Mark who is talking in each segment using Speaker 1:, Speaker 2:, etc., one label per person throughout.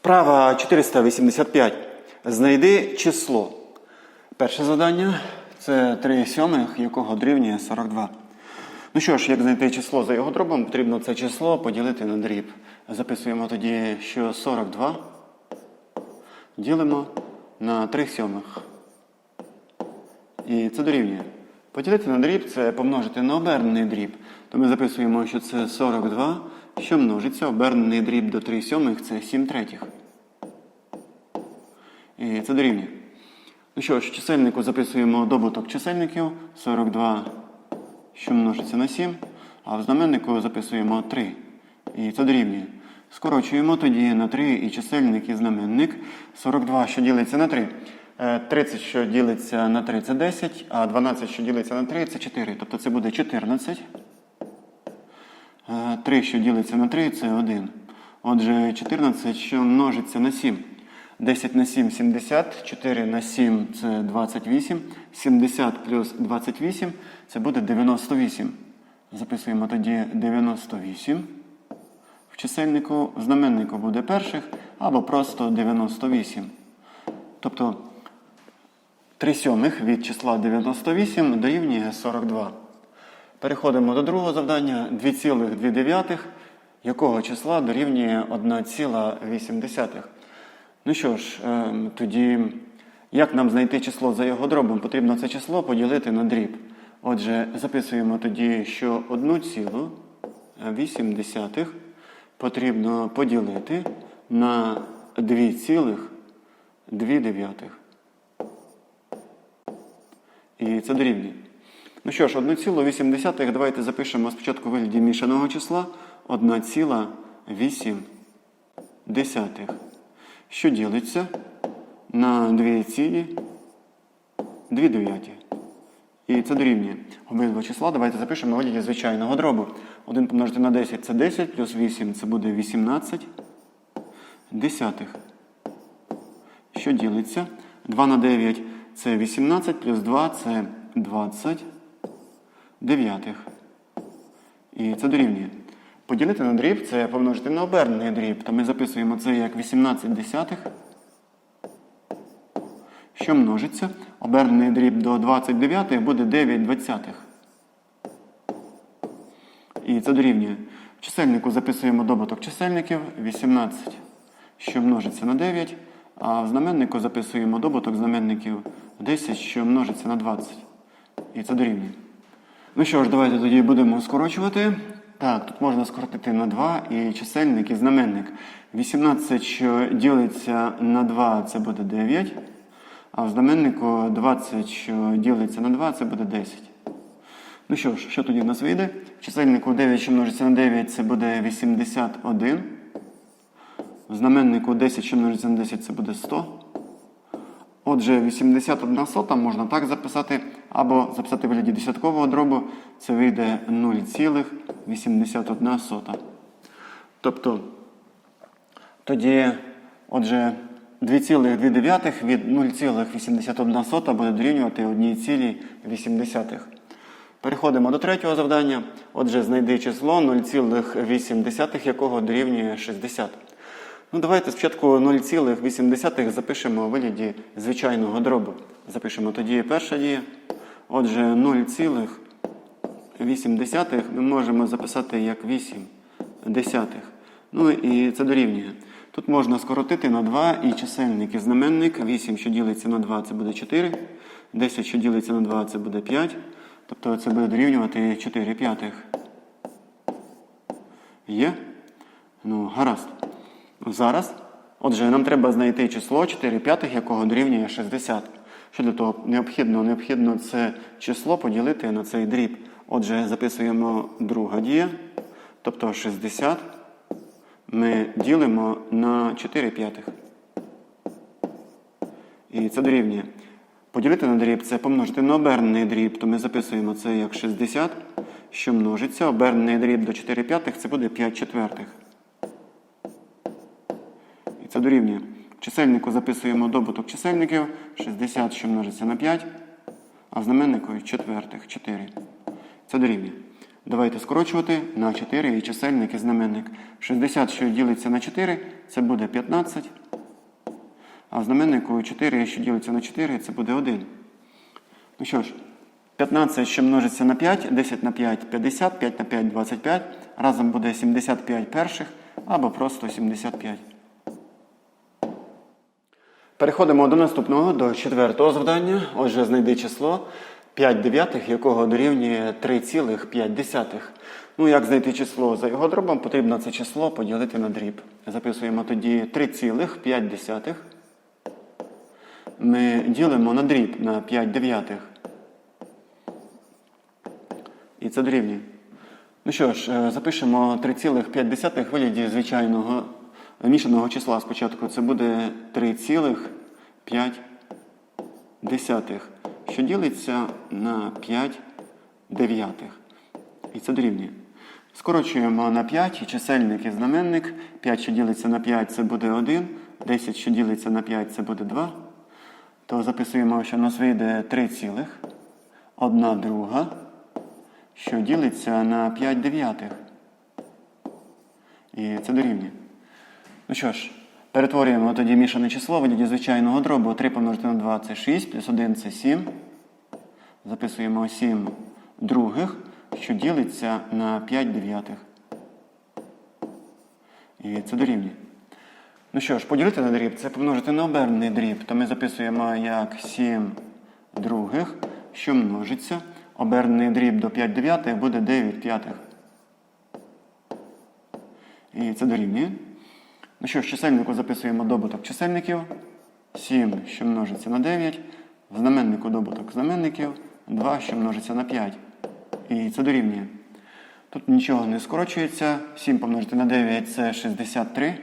Speaker 1: Вправа 485. Знайди число. Перше завдання це 3 сьомих, якого дорівнює 42. Ну що ж, як знайти число за його дробом, потрібно це число поділити на дріб. Записуємо тоді, що 42 ділимо на 3 сьомих. І це дорівнює. Поділити на дріб це помножити на обернений дріб. То ми записуємо, що це 42, що множиться. Обернений дріб до 3 сьомих це 7 третіх. І це дорівнює. Ну що ж, чисельнику записуємо добуток чисельників 42, що множиться на 7, а в знаменнику записуємо 3. І це дорівнює. Скорочуємо тоді на 3 і чисельник, і знаменник. 42, що ділиться на 3. Е, 30, що ділиться на 3, це 10, а 12, що ділиться на 3, це 4. Тобто це буде 14. Е, 3, що ділиться на 3, це 1. Отже, 14, що множиться на 7. 10 на 7 – 70, 4 на 7 – це 28, 70 плюс 28 – це буде 98. Записуємо тоді 98. В чисельнику, в знаменнику буде перших або просто 98. Тобто 3 сьомих від числа 98 дорівнює 42. Переходимо до другого завдання 2,2, якого числа дорівнює 1,8. Ну що ж, е, тоді, як нам знайти число за його дробом? Потрібно це число поділити на дріб. Отже, записуємо тоді, що 1,8 потрібно поділити на 2,2. І це дорівнює. Ну що ж, 1,8 давайте запишемо спочатку вигляді мішаного числа 1,8 що ділиться на 2,2. І це дорівнює обидва числа. Давайте запишемо вигляді звичайного дробу. 1 помножити на 10 це 10, плюс 8 це буде 18 десятих. Що ділиться? 2 на 9 це 18, плюс 2 це 20 дев'ятих. І це дорівнює. Поділити на дріб це помножити на обернений дріб. То ми записуємо це як 18 десятих. Що множиться? Обернений дріб до 29 буде 9 двадцятих. І це дорівнює. В чисельнику записуємо добуток чисельників 18, що множиться на 9. А в знаменнику записуємо добуток знаменників 10, що множиться на 20. І це дорівнює. Ну що ж, давайте тоді будемо скорочувати. Так, тут можна скоротити на 2 і чисельник, і знаменник. 18, що ділиться на 2, це буде 9. А в знаменнику 20, що ділиться на 2, це буде 10. Ну що ж, що тоді в нас вийде? В чисельнику 9, що множиться на 9, це буде 81. В знаменнику 10, що множиться на 10, це буде 100. Отже, 81 сота можна так записати, або записати вигляді десяткового дробу, це вийде 0,81. Тобто, тоді, отже, 2,2 від 0,81 буде дорівнювати 1,8. Переходимо до третього завдання. Отже, знайди число 0,8, якого дорівнює 60. Ну, давайте спочатку 0,8 запишемо у вигляді звичайного дробу. Запишемо тоді перша дія. Отже, 0,8 ми можемо записати як 8 десятих. Ну і це дорівнює. Тут можна скоротити на 2 і чисельник і знаменник. 8, що ділиться на 2, це буде 4. 10, що ділиться на 2, це буде 5. Тобто це буде дорівнювати 4 п'ятих. Є? Ну, гаразд. Зараз. Отже, нам треба знайти число 4 п'ятих, якого дорівнює 60. Що для того необхідно? Необхідно це число поділити на цей дріб. Отже, записуємо друга дія. Тобто 60 ми ділимо на 4 п'ятих. І це дорівнює. Поділити на дріб це помножити на обернений дріб, то ми записуємо це як 60, що множиться. Обернений дріб до 4 п'ятих це буде 5 четвертих. І це дорівнює. Чисельнику записуємо добуток чисельників 60, що множиться на 5, а в знаменнику четвертих 4. Це дорівнює. Давайте скорочувати на 4 і чисельник і знаменник. 60, що ділиться на 4, це буде 15. А в знаменнику 4, що ділиться на 4, це буде 1. Ну що ж, 15, що множиться на 5, 10 на 5 50, 5 на 5 25. Разом буде 75 перших або просто 75. Переходимо до наступного, до четвертого завдання. Отже, знайди число 5 дев'ятих, якого дорівнює 3,5. Ну, як знайти число за його дробом, потрібно це число поділити на дріб. Записуємо тоді 3,5. Ми ділимо на дріб на 5 дев'ятих. І це дорівнює. Ну що ж, е, запишемо 3,5 в вигляді звичайного мішаного числа спочатку. Це буде 3,5, що ділиться на 5 дев'ятих. І це дорівнює. Скорочуємо на 5 і чисельник і знаменник. 5, що ділиться на 5, це буде 1. 10, що ділиться на 5, це буде 2. То записуємо, що у нас вийде 3,1 друга що ділиться на 5 дев'ятих. І це дорівнює. Ну що ж, перетворюємо тоді мішане число вигляді звичайного дробу. 3 помножити на 2 це 6, плюс 1 це 7. Записуємо 7 других, що ділиться на 5 дев'ятих. І це дорівнює. Ну що ж, поділити на дріб це помножити на обернений дріб. То ми записуємо як 7 других, що множиться. Обернений дріб до 5 дев'ятих буде 9 п'ятих. І це дорівнює. Ну що ж, чисельнику записуємо добуток чисельників. 7, що множиться на 9. В знаменнику добуток знаменників. 2, що множиться на 5. І це дорівнює. Тут нічого не скорочується. 7 помножити на 9 це 63.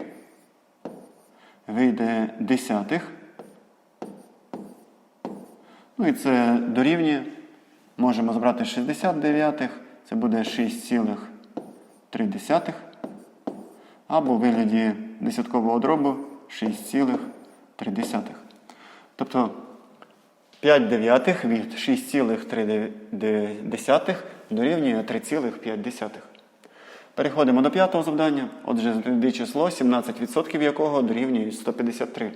Speaker 1: Вийде десятих. Ну і це дорівнює. Можемо збрати 69, це буде 6,3. Або у вигляді десяткового дробу 6,3. Тобто 5 дев'ятих від 6,3 дорівнює 3,5. Переходимо до п'ятого завдання. Отже, знайди число, 17% якого дорівнює 153.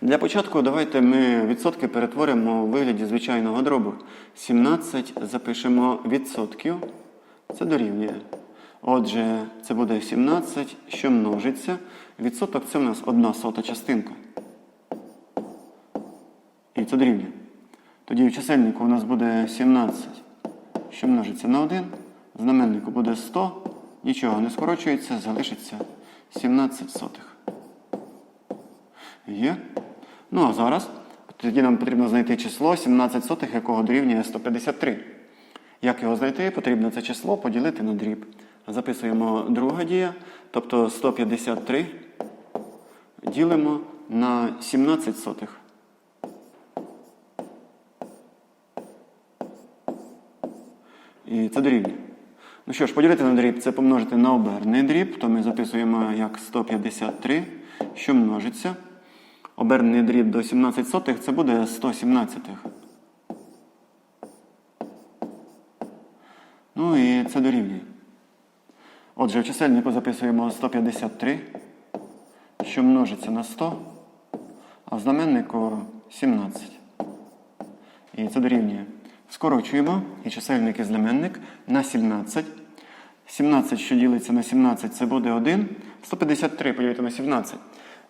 Speaker 1: Для початку давайте ми відсотки перетворимо у вигляді звичайного дробу. 17 запишемо відсотків. Це дорівнює. Отже, це буде 17, що множиться. Відсоток це у нас одна сота частинка. І це дорівнює. Тоді в чисельнику у нас буде 17, що множиться на 1. В знаменнику буде 100. Нічого не скорочується, залишиться 17 сотих. Є. Ну а зараз тоді нам потрібно знайти число 17 сотих, якого дорівнює 153. Як його знайти? Потрібно це число поділити на дріб. Записуємо друга дія, тобто 153 ділимо на 17 сотих. І це дорівнює. Ну що ж, поділити на дріб це помножити на оберний дріб, то ми записуємо як 153, що множиться. Обернений дріб до 17 сотих це буде 117. Ну і це дорівнює. Отже, в чисельнику записуємо 153, що множиться на 100, а в знаменнику 17. І це дорівнює. Скорочуємо і чисельник і знаменник на 17. 17, що ділиться на 17, це буде 1. 153 поділити на 17.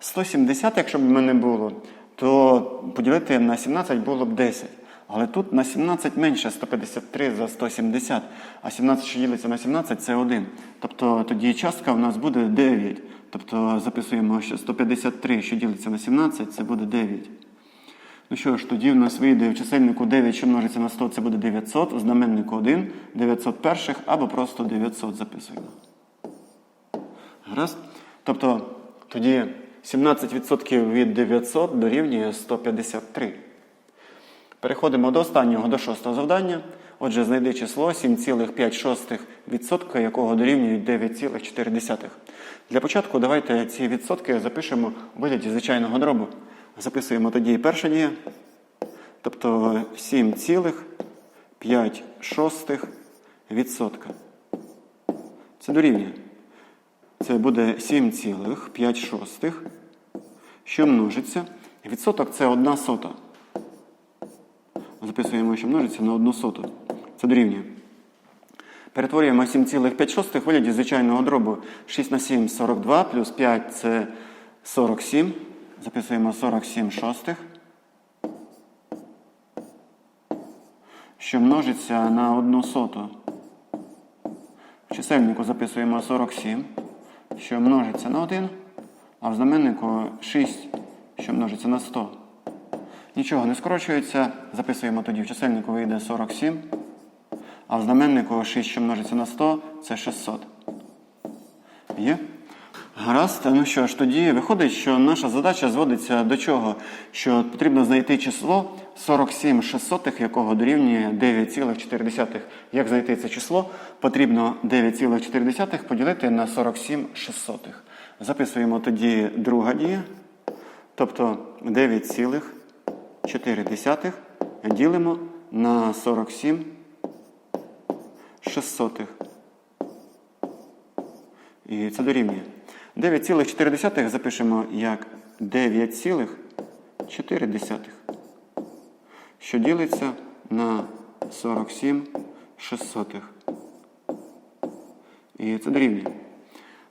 Speaker 1: 170, якщо б мене було, то поділити на 17 було б 10. Але тут на 17 менше 153 за 170, а 17, що ділиться на 17, це 1. Тобто тоді частка у нас буде 9. Тобто записуємо, що 153, що ділиться на 17, це буде 9. Ну що ж, тоді в нас вийде в чисельнику 9, що множиться на 100, це буде 900, у знаменнику 1, 900 перших або просто 900 записуємо. Гаразд? Тобто тоді 17% від 900 дорівнює 153. Переходимо до останнього, до шостого завдання. Отже, знайди число 7,5%, якого дорівнює 9,4. Для початку давайте ці відсотки запишемо у вигляді звичайного дробу. Записуємо тоді перша дія. Тобто 7,5 відсотка. Це дорівнює. Це буде 7,5 шостих, що множиться. Відсоток це 1 сота. Записуємо, що множиться на 1 соту. Це дорівнює. Перетворюємо 7,5 в вигляді звичайного дробу. 6 на 7 42, плюс 5 це 47. Записуємо 47 шостих. Що множиться на 1 соту. В чисельнику записуємо 47, що множиться на 1, а в знаменнику 6, що множиться на 100. Нічого не скорочується. Записуємо тоді в чисельнику вийде 47. А в знаменнику 6, що множиться на 100, це 600. Є? Гаразд, ну що ж, тоді виходить, що наша задача зводиться до чого? Що потрібно знайти число 47 шестсотих, якого дорівнює 9,4. Як знайти це число? Потрібно 9,4 поділити на 47 шестсотих. Записуємо тоді друга дія. Тобто 9,4 ділимо на 47 шестсотих. І це дорівнює. 9,4 запишемо як 9,4, що ділиться на 47 шестсотих. І це дорівнює.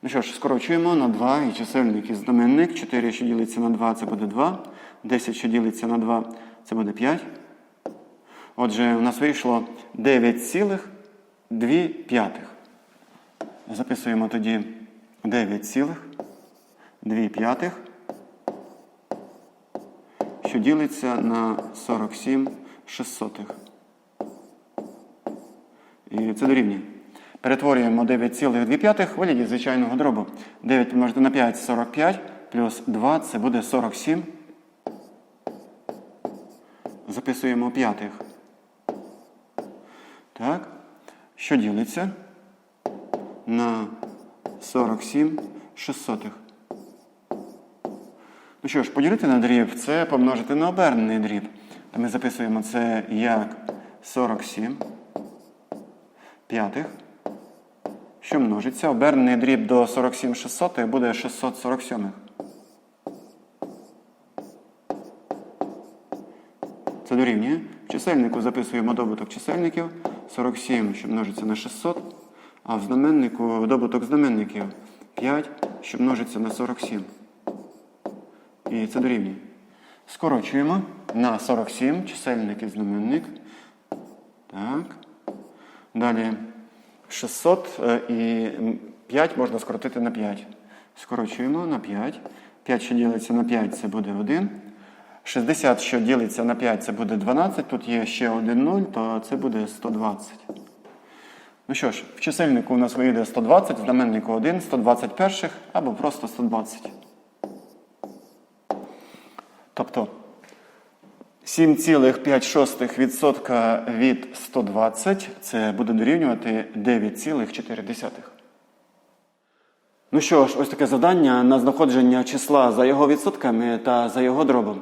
Speaker 1: Ну що ж, скорочуємо на 2 і чисельник і знаменник. 4, що ділиться на 2, це буде 2. 10, що ділиться на 2, це буде 5. Отже, у нас вийшло 9,2. Записуємо тоді 9,2 що ділиться на 47 шестсотих. І це дорівнює. Перетворюємо 9,2 в вигляді звичайного дробу. 9 помножити на 5 45, плюс 2 це буде 47. Записуємо п'ятих. Так. Що ділиться на 47 шестсотих. Ну що ж, поділити на дріб це помножити на обернений дріб. То ми записуємо це як 47 п'ятих. Що множиться? Обернений дріб до 47 600 буде 647. Це дорівнює. В чисельнику записуємо добуток чисельників. 47, що множиться на 600. А в знаменнику добуток знаменників 5, що множиться на 47. І це дорівнює. Скорочуємо на 47 чисельник і знаменник. Так. Далі 600 е, і 5 можна скоротити на 5. Скорочуємо на 5. 5, що ділиться на 5, це буде 1. 60, що ділиться на 5, це буде 12. Тут є ще 1 0, то це буде 120. Ну що ж, в чисельнику у нас вийде 120, в знаменнику 1, 120 перших або просто 120. Тобто 7,5% від 120 це буде дорівнювати 9,4. Ну що ж, ось таке завдання на знаходження числа за його відсотками та за його дробом.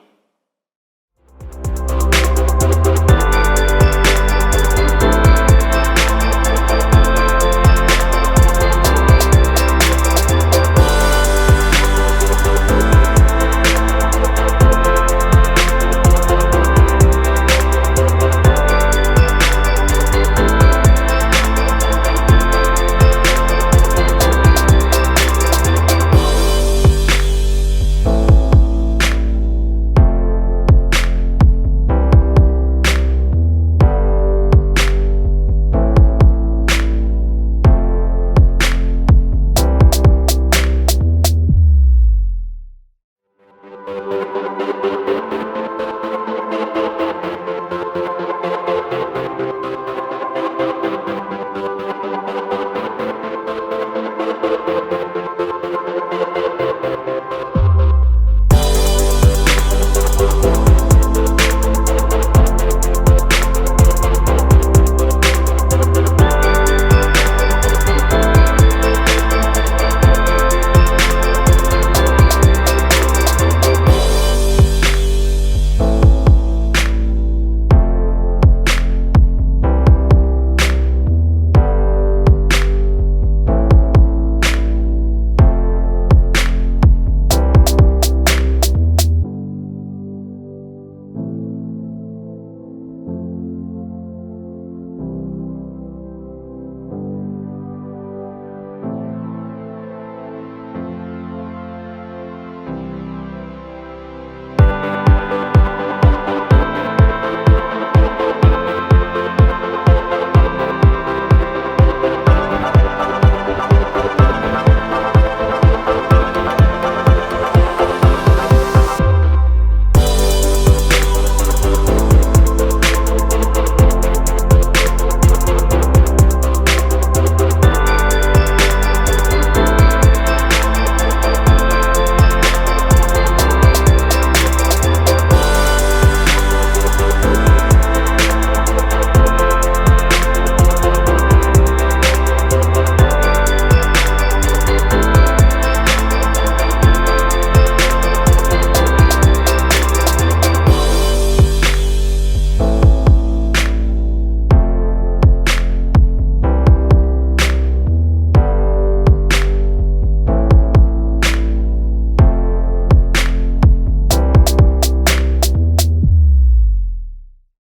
Speaker 1: Thank you.